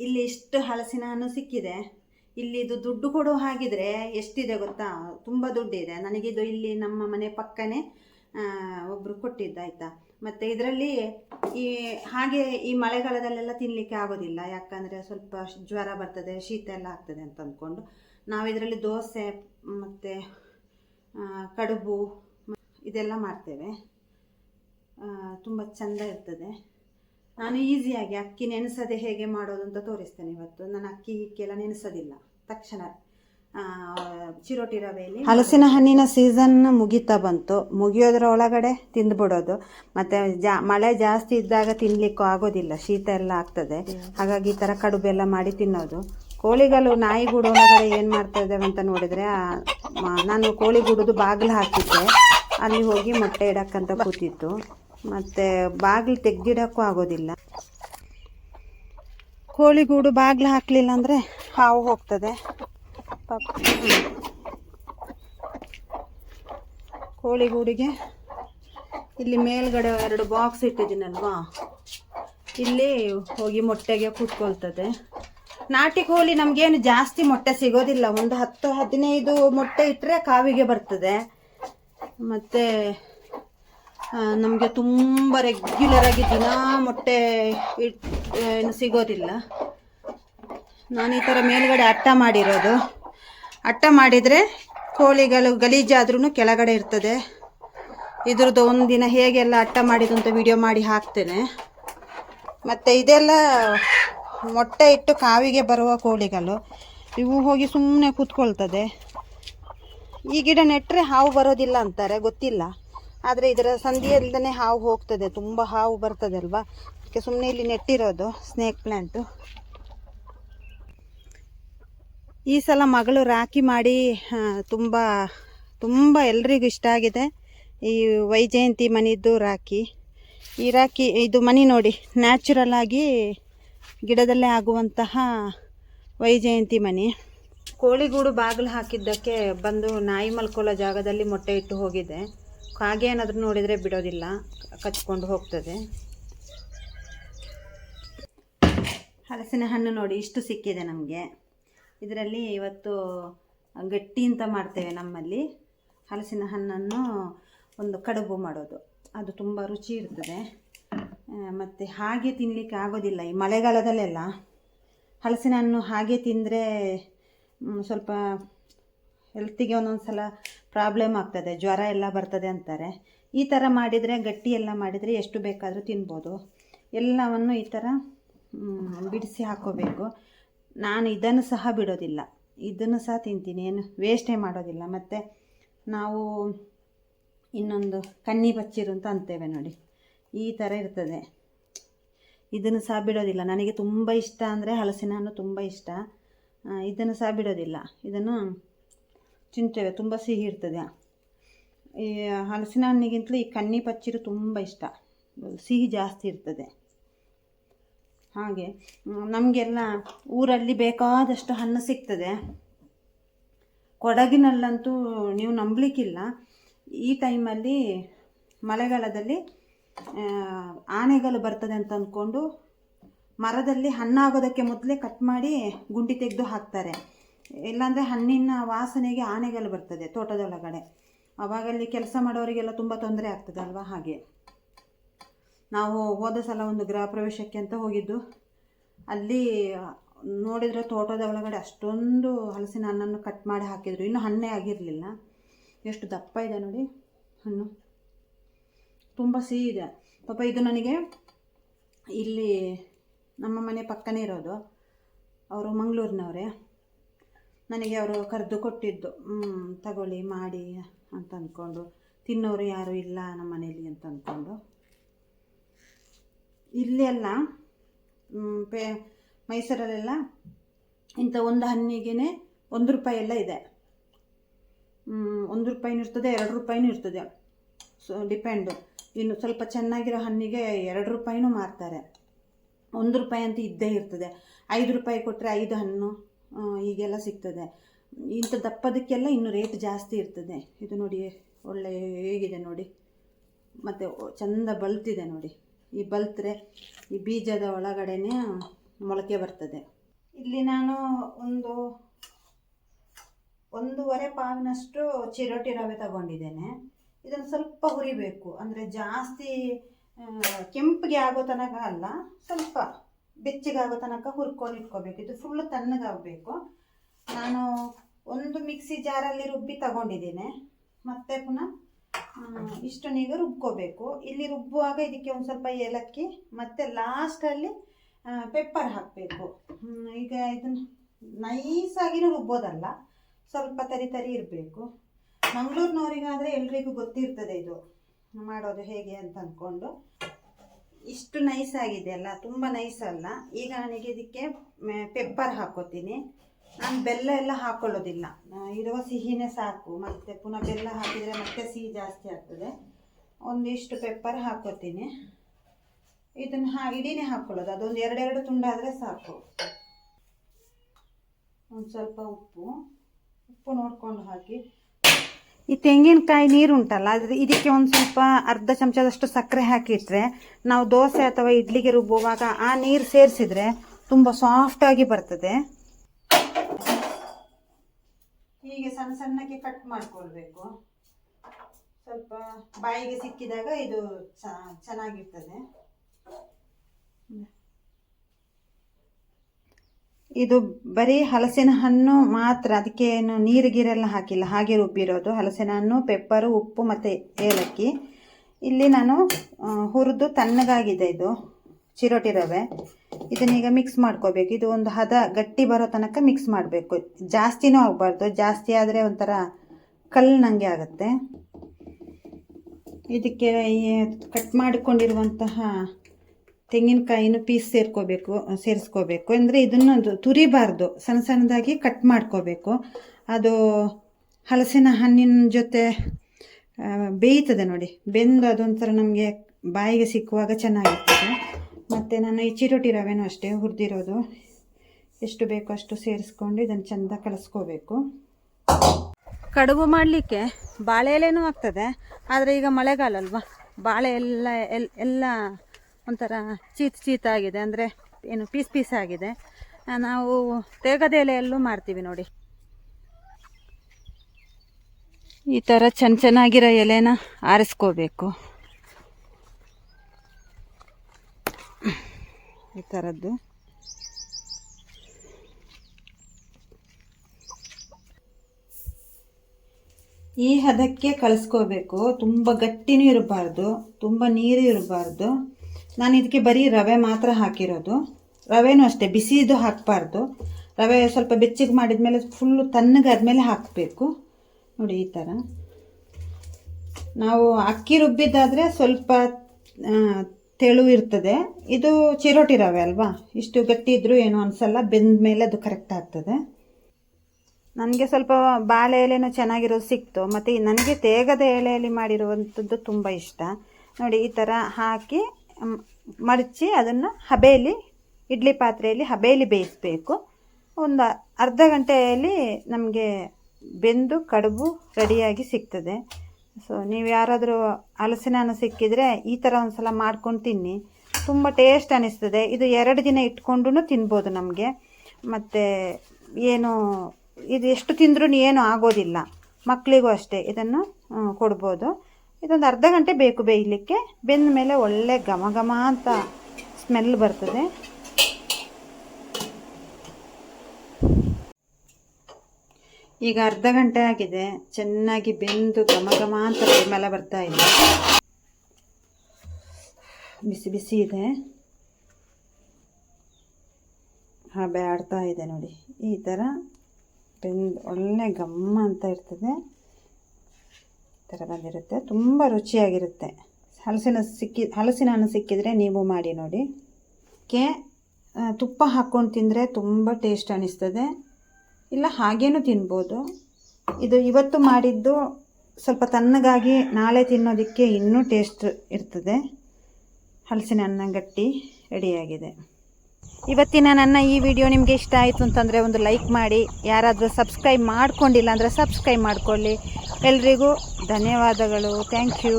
ಇಲ್ಲಿ ಇಷ್ಟು ಹಲಸಿನ ಹಣ್ಣು ಸಿಕ್ಕಿದೆ. ಇಲ್ಲಿ ಇದು ದುಡ್ಡು ಕೊಡೋ ಹಾಗಿದ್ರೆ ಎಷ್ಟಿದೆ ಗೊತ್ತಾ? ತುಂಬ ದುಡ್ಡಿದೆ. ನನಗಿದು ಇಲ್ಲಿ ನಮ್ಮ ಮನೆ ಪಕ್ಕನೇ ಒಬ್ಬರು ಕೊಟ್ಟಿದ್ದ, ಆಯ್ತಾ? ಮತ್ತು ಇದರಲ್ಲಿ ಈ, ಹಾಗೆ ಈ ಮಳೆಗಾಲದಲ್ಲೆಲ್ಲ ತಿನ್ನಲಿಕ್ಕೆ ಆಗೋದಿಲ್ಲ. ಯಾಕಂದರೆ ಸ್ವಲ್ಪ ಜ್ವರ ಬರ್ತದೆ, ಶೀತ ಎಲ್ಲ ಆಗ್ತದೆ ಅಂತ ಅಂದ್ಕೊಂಡು. ನಾವು ಇದರಲ್ಲಿ ದೋಸೆ, ಮತ್ತು ಕಡುಬು ಇದೆಲ್ಲ ಮಾಡ್ತೇವೆ. ತುಂಬ ಚೆಂದ ಇರ್ತದೆ. ನಾನು ಈಸಿಯಾಗಿ ಅಕ್ಕಿ ನೆನೆಸದೆ ಹೇಗೆ ಮಾಡೋದು ಅಂತ ತೋರಿಸ್ತೇನೆ ಇವತ್ತು. ನಾನು ಅಕ್ಕಿ ಹಿಕ್ಕೆಲ್ಲ ನೆನೆಸೋದಿಲ್ಲ. ತಕ್ಷಣ ಚಿರೋಟಿ ರವೆಯಲ್ಲಿ ಹಲಸಿನ ಹಣ್ಣಿನ ಸೀಸನ್ ಮುಗಿತಾ ಬಂತು. ಮುಗಿಯೋದ್ರ ಒಳಗಡೆ ತಿಂದ್ಬಿಡೋದು. ಮತ್ತೆ ಜಾ ಮಳೆ ಜಾಸ್ತಿ ಇದ್ದಾಗ ತಿನ್ಲಿಕ್ಕೂ ಆಗೋದಿಲ್ಲ. ಶೀತ ಎಲ್ಲ ಆಗ್ತದೆ. ಹಾಗಾಗಿ ಈ ಥರ ಕಡುಬೆಲ್ಲ ಮಾಡಿ ತಿನ್ನೋದು. ಕೋಳಿಗಳು ನಾಯಿಗೂಡು ಒಳಗಡೆ ಏನು ಮಾಡ್ತಾ ಇದ್ದಾವೆ ಅಂತ ನೋಡಿದರೆ ನಾನು ಕೋಳಿ ನಾನು ಕೋಳಿಗೂಡುದು ಬಾಗಿಲು ಹಾಕಿದ್ದೆ. ಅಲ್ಲಿ ಹೋಗಿ ಮೊಟ್ಟೆ ಇಡಕ್ಕಂತ ಕೂತಿತ್ತು ಮತ್ತು ಬಾಗಿಲು ತೆಗ್ದಿಡಕ್ಕೂ ಆಗೋದಿಲ್ಲ. ಕೋಳಿಗೂಡು ಬಾಗಿಲು ಹಾಕಲಿಲ್ಲ ಅಂದರೆ ಹಾವು ಹೋಗ್ತದೆ. ಪಾಪ. ಕೋಳಿಗೂಡಿಗೆ ಇಲ್ಲಿ ಮೇಲ್ಗಡೆ ಎರಡು ಬಾಕ್ಸ್ ಇಟ್ಟಿದ್ದೀನಲ್ವಾ? ಇಲ್ಲಿ ಹೋಗಿ ಮೊಟ್ಟೆಗೆ ಕೂತ್ಕೊಳ್ತದೆ. ನಾಟಿ ಕೋಳಿ ನಮಗೇನು ಜಾಸ್ತಿ ಮೊಟ್ಟೆ ಸಿಗೋದಿಲ್ಲ. ಒಂದು ಹತ್ತು ಹದಿನೈದು ಮೊಟ್ಟೆ ಇಟ್ಟರೆ ಕಾವಿಗೆ ಬರ್ತದೆ. ಮತ್ತು ನಮಗೆ ತುಂಬ ರೆಗ್ಯುಲರ್ ಆಗಿ ದಿನಾ, ಮೊಟ್ಟೆ ಇಟ್ಟು ಸಿಗೋದಿಲ್ಲ. ನಾನು ಈ ಥರ ಮೇಲುಗಡೆ ಅಟ್ಟ ಮಾಡಿರೋದು. ಅಟ್ಟ ಮಾಡಿದರೆ ಕೋಳಿಗಳು ಗಲೀಜಾದ್ರೂ ಕೆಳಗಡೆ ಇರ್ತದೆ. ಇದ್ರದ್ದು ಒಂದು ದಿನ ಹೇಗೆಲ್ಲ ಅಟ್ಟ ಮಾಡಿದ್ದು ಅಂತ ವಿಡಿಯೋ ಮಾಡಿ ಹಾಕ್ತೇನೆ. ಮತ್ತು ಇದೆಲ್ಲ ಮೊಟ್ಟೆ ಇಟ್ಟು ಕಾವಿಗೆ ಬರುವ ಕೋಳಿಗಳು. ಇವು ಹೋಗಿ ಸುಮ್ಮನೆ ಕೂತ್ಕೊಳ್ತದೆ. ಈ ಗಿಡ ನೆಟ್ಟರೆ ಹಾವು ಬರೋದಿಲ್ಲ ಅಂತಾರೆ, ಗೊತ್ತಿಲ್ಲ. ಆದರೆ ಇದರ ಸಂಧಿಯಲ್ಲದೇ ಹಾವು ಹೋಗ್ತದೆ, ತುಂಬ ಹಾವು ಬರ್ತದೆ ಅಲ್ವಾ? ಅದಕ್ಕೆ ಸುಮ್ಮನೆ ಇಲ್ಲಿ ನೆಟ್ಟಿರೋದು ಸ್ನೇಕ್ ಪ್ಲ್ಯಾಂಟು ಈ ಸಲ ಮಗಳು ರಾಖಿ ಮಾಡಿ ತುಂಬ ತುಂಬ ಎಲ್ರಿಗೂ ಇಷ್ಟ ಆಗಿದೆ. ಈ ವೈಜಯಂತಿ ಮನಿದ್ದು ರಾಖಿ. ಈ ರಾಖಿ, ಇದು ಮನಿ ನೋಡಿ ನ್ಯಾಚುರಲ್ ಆಗಿ ಗಿಡದಲ್ಲೇ ಆಗುವಂತಹ ವೈಜಯಂತಿ ಮನಿ. ಕೋಳಿಗೂಡು ಬಾಗಿಲು ಹಾಕಿದ್ದಕ್ಕೆ ಬಂದು ನಾಯಿ ಮಲ್ಕೊಳ್ಳೋ ಜಾಗದಲ್ಲಿ ಮೊಟ್ಟೆ ಇಟ್ಟು ಹೋಗಿದೆ. ಕಾಗೆ ಏನಾದರೂ ನೋಡಿದರೆ ಬಿಡೋದಿಲ್ಲ, ಕಚ್ಕೊಂಡು ಹೋಗ್ತದೆ. ಹಲಸಿನ ಹಣ್ಣು ನೋಡಿ, ಇಷ್ಟು ಸಿಕ್ಕಿದೆ ನಮಗೆ. ಇದರಲ್ಲಿ ಇವತ್ತು ಗಟ್ಟಿ ಅಂತ ಮಾಡ್ತೇವೆ ನಮ್ಮಲ್ಲಿ. ಹಲಸಿನ ಹಣ್ಣನ್ನು ಒಂದು ಕಡುಬು ಮಾಡೋದು. ಅದು ತುಂಬ ರುಚಿ ಇರ್ತದೆ. ಮತ್ತು ಹಾಗೆ ತಿನ್ನಲಿಕ್ಕೆ ಆಗೋದಿಲ್ಲ. ಈ ಮಳೆಗಾಲದಲ್ಲೆಲ್ಲ ಹಲಸಿನ ಹಣ್ಣು ಹಾಗೆ ತಿಂದರೆ ಸ್ವಲ್ಪ ಹೆಲ್ತಿಗೆ ಒಂದೊಂದು ಸಲ ಪ್ರಾಬ್ಲಮ್ ಆಗ್ತದೆ, ಜ್ವರ ಎಲ್ಲ ಬರ್ತದೆ ಅಂತಾರೆ. ಈ ಥರ ಮಾಡಿದರೆ, ಗಟ್ಟಿ ಎಲ್ಲ ಮಾಡಿದರೆ ಎಷ್ಟು ಬೇಕಾದರೂ ತಿನ್ಬೋದು. ಎಲ್ಲವನ್ನು ಈ ಥರ ಬಿಡಿಸಿ ಹಾಕೋಬೇಕು. ನಾನು ಇದನ್ನು ಸಹ ಬಿಡೋದಿಲ್ಲ. ಇದನ್ನು ಸಹ ತಿಂತೀನಿ. ಏನು ವೇಸ್ಟೇ ಮಾಡೋದಿಲ್ಲ. ಮತ್ತು ನಾವು ಇನ್ನೊಂದು ಕನ್ನಿ ಬಚ್ಚಿರು ಅಂತ ಅಂತೇವೆ ನೋಡಿ. ಈ ಥರ ಇರ್ತದೆ. ಇದನ್ನು ಸಹ ಬಿಡೋದಿಲ್ಲ. ನನಗೆ ತುಂಬ ಇಷ್ಟ ಅಂದರೆ ಹಲಸಿನ ಹಣ್ಣು ತುಂಬ ಇಷ್ಟ. ಇದನ್ನು ಸಹ ಬಿಡೋದಿಲ್ಲ. ಇದನ್ನು ತಿಂತೇವೆ, ತುಂಬ ಸಿಹಿ ಇರ್ತದೆ. ಈ ಹಲಸಿನ ಹಣ್ಣಿಗಿಂತಲೂ ಈ ಕನ್ನಿ ಪಚ್ಚಿರು ತುಂಬ ಇಷ್ಟ. ಸಿಹಿ ಜಾಸ್ತಿ ಇರ್ತದೆ. ಹಾಗೆ ನಮಗೆಲ್ಲ ಊರಲ್ಲಿ ಬೇಕಾದಷ್ಟು ಹಣ್ಣು ಸಿಗ್ತದೆ. ಕೊಡಗಿನಲ್ಲಂತೂ ನೀವು ನಂಬಲಿಕ್ಕಿಲ್ಲ. ಈ ಟೈಮಲ್ಲಿ ಮಳೆಗಾಲದಲ್ಲಿ ಆನೆಗಳು ಬರ್ತದೆ ಅಂತ ಅಂದ್ಕೊಂಡು ಮರದಲ್ಲಿ ಹಣ್ಣಾಗೋದಕ್ಕೆ ಮೊದಲೇ ಕಟ್ ಮಾಡಿ ಗುಂಡಿ ತೆಗೆದು ಹಾಕ್ತಾರೆ. ಇಲ್ಲಾಂದರೆ ಹಣ್ಣಿನ ವಾಸನೆಗೆ ಆನೆಗಳು ಬರ್ತದೆ ತೋಟದೊಳಗಡೆ. ಅವಾಗಲ್ಲಿ ಕೆಲಸ ಮಾಡೋರಿಗೆಲ್ಲ ತುಂಬ ತೊಂದರೆ ಆಗ್ತದೆ ಅಲ್ವಾ ಹಾಗೆ. ನಾವು ಹೋದ ಸಲ ಒಂದು ಗೃಹ ಪ್ರವೇಶಕ್ಕೆ ಅಂತ ಹೋಗಿದ್ದು. ಅಲ್ಲಿ ನೋಡಿದರೆ ತೋಟದ ಒಳಗಡೆ ಅಷ್ಟೊಂದು ಹಲಸಿನ ಹಣ್ಣನ್ನು ಕಟ್ ಮಾಡಿ ಹಾಕಿದ್ರು. ಇನ್ನೂ ಹಣ್ಣೇ ಆಗಿರಲಿಲ್ಲ. ಎಷ್ಟು ದಪ್ಪ ಇದೆ ನೋಡಿ ಹಣ್ಣು. ತುಂಬ ಸಿಹಿ ಇದೆ. ಪಾಪ ಇದು ನನಗೆ ಇಲ್ಲಿ ನಮ್ಮ ಮನೆ ಪಕ್ಕನೇ ಇರೋದು. ಅವರು ಮಂಗಳೂರಿನವರೇ. ನನಗೆ ಅವರು ಕರೆದು ಕೊಟ್ಟಿದ್ದು "ಹ್ಮ್, ತಗೊಳ್ಳಿ ಮಾಡಿ ಅಂತ ಅಂದ್ಕೊಂಡು ತಿನ್ನೋರು ಯಾರು ಇಲ್ಲ ನಮ್ಮ ಮನೇಲಿ ಅಂತ ಅಂದ್ಕೊಂಡು. ಇಲ್ಲಿ ಎಲ್ಲ ಮ್, ಪೇ ಮೈಸೂರಲ್ಲೆಲ್ಲ ಇಂಥ ಒಂದು ಹಣ್ಣಿಗೆ ಒಂದು ರೂಪಾಯಿ ಎಲ್ಲ ಇದೆ. ಒಂದು ರೂಪಾಯಿನೂ ಇರ್ತದೆ ಎರಡು ರೂಪಾಯಿನೂ ಇರ್ತದೆ. So depend. ಇನ್ನು ಸ್ವಲ್ಪ ಚೆನ್ನಾಗಿರೋ ಹಣ್ಣಿಗೆ ಎರಡು ರೂಪಾಯಿನೂ ಮಾರ್ತಾರೆ. ಒಂದು ರೂಪಾಯಿ ಅಂತ ಇದ್ದೇ ಇರ್ತದೆ. ಐದು ರೂಪಾಯಿ ಕೊಟ್ಟರೆ ಐದು ಹಣ್ಣು. ಹೀಗೆಲ್ಲ ಸಿಗ್ತದೆ. ಇಂಥ ದಪ್ಪದಕ್ಕೆಲ್ಲ ಇನ್ನು ರೇಟ್ ಜಾಸ್ತಿ ಇರ್ತದೆ. ಇದು ನೋಡಿ, ಒಳ್ಳೆ ಹೇಗಿದೆ ನೋಡಿ. ಮತ್ತು ಚಂದ ಬಲ್ತಿದೆ ನೋಡಿ. ಈ ಬಲ್ತ್ರೆ ಈ ಬೀಜದ ಒಳಗಡೆನೆ ಮೊಳಕೆ ಬರ್ತದೆ. ಇಲ್ಲಿ ನಾನು ಒಂದು ಒಂದೂವರೆ ಪಾವಿನಷ್ಟು ಚಿರೋಟಿ ರವೆ ತಗೊಂಡಿದ್ದೇನೆ. ಇದನ್ನು ಸ್ವಲ್ಪ ಹುರಿಬೇಕು. ಅಂದರೆ ಜಾಸ್ತಿ ಕೆಂಪಿಗೆ ಆಗೋ ತನಕ ಅಲ್ಲ, ಸ್ವಲ್ಪ. ಬೆಚ್ಚಗಾಗೋ ತನಕ ಹುರ್ಕೊಂಡು ಇಟ್ಕೋಬೇಕು. ಇದು ಫುಲ್ಲು ತಣ್ಣಗಾಗಬೇಕು. ನಾನು ಒಂದು ಮಿಕ್ಸಿ ಜಾರಲ್ಲಿ ರುಬ್ಬಿ ತಗೊಂಡಿದ್ದೀನಿ. ಮತ್ತೆ ಪುನಃ ಇಷ್ಟು ಇಷ್ಟನ್ನೀಗ ರುಬ್ಕೋಬೇಕು. ಇಲ್ಲಿ ರುಬ್ಬುವಾಗ ಇದಕ್ಕೆ ಒಂದು ಸ್ವಲ್ಪ ಏಲಕ್ಕಿ, ಮತ್ತು ಲಾಸ್ಟಲ್ಲಿ ಪೆಪ್ಪರ್ ಹಾಕಬೇಕು. ಈಗ ಇದನ್ನು ನೈಸಾಗಿನೂ ರುಬ್ಬೋದಲ್ಲ, ಸ್ವಲ್ಪ ತರಿ ತರಿ ಇರಬೇಕು. ಮಂಗಳೂರಿನವರಿಗಾದರೆ ಎಲ್ರಿಗೂ ಗೊತ್ತಿರ್ತದೆ ಇದು. ಮಾಡೋದು ಹೇಗೆ ಅಂತ ಅಂದ್ಕೊಂಡು ಇಷ್ಟು ನೈಸ್ ಆಗಿದೆ ಅಲ್ಲ, ತುಂಬ ನೈಸ್ ಅಲ್ಲ. ಈಗ ನನಗೆ ಇದಕ್ಕೆ ಪೆಪ್ಪರ್ ಹಾಕೋತೀನಿ. ನಾನು ಬೆಲ್ಲ ಎಲ್ಲ ಹಾಕೊಳ್ಳೋದಿಲ್ಲ. ಇರುವ ಸಿಹಿನೇ ಸಾಕು. ಮತ್ತು ಪುನಃ ಬೆಲ್ಲ ಹಾಕಿದರೆ ಮತ್ತೆ ಸಿಹಿ ಜಾಸ್ತಿ ಆಗ್ತದೆ. ಒಂದಿಷ್ಟು ಪೆಪ್ಪರ್ ಹಾಕೋತೀನಿ. ಇದನ್ನು ಹಾ, ಇಡೀನೇ ಹಾಕೊಳ್ಳೋದು. ಅದೊಂದು ಎರಡೆರಡು ತುಂಡಾದರೆ ಸಾಕು. ಒಂದು ಸ್ವಲ್ಪ ಉಪ್ಪು. ಉಪ್ಪು ನೋಡ್ಕೊಂಡು ಹಾಕಿ. ಈ ತೆಂಗಿನಕಾಯಿ ನೀರು ಉಂಟಲ್ಲ ಅದ್ರ ಇದಕ್ಕೆ ಒಂದು ಸ್ವಲ್ಪ ಅರ್ಧ ಚಮಚದಷ್ಟು ಸಕ್ಕರೆ ಹಾಕಿಟ್ರೆ ನಾವು ದೋಸೆ ಅಥವಾ ಇಡ್ಲಿಗೆ ರುಬ್ಬುವಾಗ ಆ ನೀರು ಸೇರಿಸಿದ್ರೆ ತುಂಬ ಸಾಫ್ಟಾಗಿ ಬರ್ತದೆ. ಹೀಗೆ ಸಣ್ಣ ಸಣ್ಣಕ್ಕೆ ಕಟ್ ಮಾಡ್ಕೊಳ್ಬೇಕು. ಸ್ವಲ್ಪ ಬಾಯಿಗೆ ಸಿಕ್ಕಿದಾಗ ಇದು ಚೆನ್ನಾಗಿರ್ತದೆ. ಇದು ಬರೀ ಹಲಸಿನ ಹಣ್ಣು ಮಾತ್ರ, ಅದಕ್ಕೆ ಏನು ನೀರು ಗೀರೆಲ್ಲ ಹಾಕಿಲ್ಲ. ಹಾಗೆ ರುಬ್ಬಿರೋದು. ಹಲಸಿನ ಹಣ್ಣು, ಪೆಪ್ಪರು, ಉಪ್ಪು ಮತ್ತು ಏಲಕ್ಕಿ. ಇಲ್ಲಿ ನಾನು ಹುರಿದು ತಣ್ಣಗಾಗಿದೆ ಇದು. ಚಿರೋಟಿ ರವೆ. ಇದನ್ನೀಗ ಮಿಕ್ಸ್ ಮಾಡ್ಕೋಬೇಕು. ಇದು ಒಂದು ಹದ ಗಟ್ಟಿ ಬರೋ ತನಕ ಮಿಕ್ಸ್ ಮಾಡಬೇಕು. ಜಾಸ್ತಿನೂ ಆಗಬಾರ್ದು. ಜಾಸ್ತಿ ಆದರೆ ಒಂಥರ ಕಲ್ಲು ನನಗೆ ಆಗುತ್ತೆ. ಇದಕ್ಕೆ ಕಟ್ ಮಾಡಿಕೊಂಡಿರುವಂತಹ ತೆಂಗಿನಕಾಯಿನ ಪೀಸ್ ಸೇರ್ಕೋಬೇಕು ಸೇರಿಸ್ಕೋಬೇಕು. ಅಂದರೆ ಇದನ್ನೊಂದು ತುರಿಬಾರ್ದು, ಸಣ್ಣ ಸಣ್ಣದಾಗಿ ಕಟ್ ಮಾಡ್ಕೋಬೇಕು. ಅದು ಹಲಸಿನ ಹಣ್ಣಿನ ಜೊತೆ ಬೇಯ್ತದೆ ನೋಡಿ. ಬೆಂದು ಅದೊಂಥರ ನಮಗೆ ಬಾಯಿಗೆ ಸಿಕ್ಕುವಾಗ ಚೆನ್ನಾಗಿರ್ತದೆ. ಮತ್ತು ನಾನು ಈ ಚಿರೋಟಿ ರವೆನೂ ಅಷ್ಟೇ ಹುರಿದಿರೋದು. ಎಷ್ಟು ಬೇಕೋ ಅಷ್ಟು ಸೇರಿಸ್ಕೊಂಡು ಇದನ್ನು ಚೆಂದ ಕಲಸ್ಕೋಬೇಕು. ಕಡುಬು ಮಾಡಲಿಕ್ಕೆ ಬಾಳೆ ಎಲೆನೂ ಆಗ್ತದೆ. ಆದರೆ ಈಗ ಮಳೆಗಾಲ ಅಲ್ವಾ? ಬಾಳೆ ಎಲ್ಲ ಎಲ್ ಎಲ್ಲ ಒಂಥರ ಚೀತ್ ಚೀತಾಗಿದೆ ಅಂದರೆ ಏನು ಪೀಸ್ ಪೀಸ್ ಆಗಿದೆ. ನಾವು ತೇಗದ ಎಲೆಯಲ್ಲೂ ಮಾಡ್ತೀವಿ ನೋಡಿ. ಈ ಥರ ಚೆನ್ನ ಚೆನ್ನಾಗಿರೋ ಎಲೆನ ಆರಿಸ್ಕೋಬೇಕು. ಈ ಥರದ್ದು ಈ ಹದಕ್ಕೆ ಕಳಿಸ್ಕೋಬೇಕು. ತುಂಬ ಗಟ್ಟಿನೂ ಇರಬಾರ್ದು, ತುಂಬ ನೀರು ಇರಬಾರ್ದು. ನಾನು ಇದಕ್ಕೆ ಬರೀ ರವೆ ಮಾತ್ರ ಹಾಕಿರೋದು. ರವೆನೂ ಅಷ್ಟೇ, ಬಿಸಿದು ಹಾಕಬಾರ್ದು. ರವೆ ಸ್ವಲ್ಪ ಬೆಚ್ಚಗೆ ಮಾಡಿದ್ಮೇಲೆ ಫುಲ್ಲು ತಣ್ಣಗಾದ್ಮೇಲೆ ಹಾಕಬೇಕು. ನೋಡಿ ಈ ಥರ. ನಾವು ಅಕ್ಕಿ ರುಬ್ಬಿದ್ದಾದರೆ ಸ್ವಲ್ಪ ತೆಳು ಇರ್ತದೆ. ಇದು ಚಿರೋಟಿ ರವೆ ಅಲ್ವಾ? ಇಷ್ಟು ಗಟ್ಟಿ ಇದ್ದರೂ ಏನು ಅನಿಸಲ್ಲ ಬೆಂದ ಮೇಲೆ ಅದು ಕರೆಕ್ಟ್ ಆಗ್ತದೆ. ನನಗೆ ಸ್ವಲ್ಪ ಬಾಳೆ ಎಲೆನೂ ಚೆನ್ನಾಗಿರೋದು ಸಿಕ್ತು. ಮತ್ತು ನನಗೆ ತೇಗದ ಎಲೆಯಲ್ಲಿ ಮಾಡಿರುವಂಥದ್ದು ತುಂಬ ಇಷ್ಟ. ನೋಡಿ ಈ ಥರ ಹಾಕಿ ಮಡಚಿ ಅದನ್ನು ಹಬೆಯಲ್ಲಿ ಇಡ್ಲಿ ಪಾತ್ರೆಯಲ್ಲಿ ಹಬೆಯಲ್ಲಿ ಬೇಯಿಸಬೇಕು. ಒಂದು ಅರ್ಧ ಗಂಟೆಯಲ್ಲಿ ನಮಗೆ ಬೆಂದು, ಕಡುಬು ರೆಡಿಯಾಗಿ ಸಿಗ್ತದೆ. ಸೊ ನೀವು ಯಾರಾದರೂ ಹಲಸಿನ ಸಿಕ್ಕಿದರೆ ಈ ಥರ ಒಂದು ಸಲ ಮಾಡ್ಕೊಂಡು ತಿನ್ನಿ. ತುಂಬ ಟೇಸ್ಟ್ ಅನ್ನಿಸ್ತದೆ ಇದು ಎರಡು ದಿನ ಇಟ್ಕೊಂಡು ತಿನ್ಬೋದು ನಮಗೆ. ಮತ್ತು ಏನು, ಇದು ಎಷ್ಟು ತಿಂದ್ರೂ ಏನು ಆಗೋದಿಲ್ಲ. ಮಕ್ಕಳಿಗೂ ಅಷ್ಟೇ ಇದನ್ನು ಕೊಡ್ಬೋದು. ಇದೊಂದು ಅರ್ಧ ಗಂಟೆ ಬೇಕು ಬೇಯಲಿಕ್ಕೆ. ಬೆಂದ ಮೇಲೆ ಒಳ್ಳೆ ಘಮ ಘಮ ಅಂತ ಸ್ಮೆಲ್ ಬರ್ತದೆ. ಈಗ ಅರ್ಧ ಗಂಟೆ ಆಗಿದೆ. ಚೆನ್ನಾಗಿ ಬೆಂದು ಘಮ ಘಮ ಅಂತ ಮೇಲೆ ಬರ್ತಾ ಇದೆ. ಬಿಸಿ ಬಿಸಿ ಇದೆ. ಹಬೆ ಆಡ್ತಾ ಇದೆ ನೋಡಿ. ಈ ಥರ ಬೆಂದು ಒಳ್ಳೆ ಘಮ್ಮ ಅಂತ ಇರ್ತದೆ. ಥರ ಬಂದಿರುತ್ತೆ. ತುಂಬ ರುಚಿಯಾಗಿರುತ್ತೆ. ಹಲಸಿನ ಸಿಕ್ಕಿ, ಹಲಸಿನ ಹಣ್ಣು ಸಿಕ್ಕಿದರೆ ನೀವು ಮಾಡಿ ನೋಡಿ. ಕೆ ತುಪ್ಪ ಹಾಕ್ಕೊಂಡು ತಿಂದರೆ ತುಂಬ ಟೇಸ್ಟ್ ಅನ್ನಿಸ್ತದೆ ಇಲ್ಲ, ಹಾಗೇನೂ ತಿನ್ಬೋದು. ಇದು ಇವತ್ತು ಮಾಡಿದ್ದು ಸ್ವಲ್ಪ ತಣ್ಣಗಾಗಿ ನಾಳೆ ತಿನ್ನೋದಕ್ಕೆ ಇನ್ನೂ ಟೇಸ್ಟ್ ಇರ್ತದೆ. ಹಲಸಿನ ಅನ್ನ ಗಟ್ಟಿ ರೆಡಿಯಾಗಿದೆ. ಇವತ್ತಿನ ನನ್ನ ಈ ವಿಡಿಯೋ ನಿಮಗೆ ಇಷ್ಟ ಆಯಿತು ಅಂತಂದರೆ ಒಂದು ಲೈಕ್ ಮಾಡಿ, ಯಾರಾದರೂ ಸಬ್ಸ್ಕ್ರೈಬ್ ಮಾಡ್ಕೊಂಡಿಲ್ಲ ಅಂದರೆ ಸಬ್ಸ್ಕ್ರೈಬ್ ಮಾಡಿಕೊಳ್ಳಿ. ಎಲ್ರಿಗೂ ಧನ್ಯವಾದಗಳು. Thank you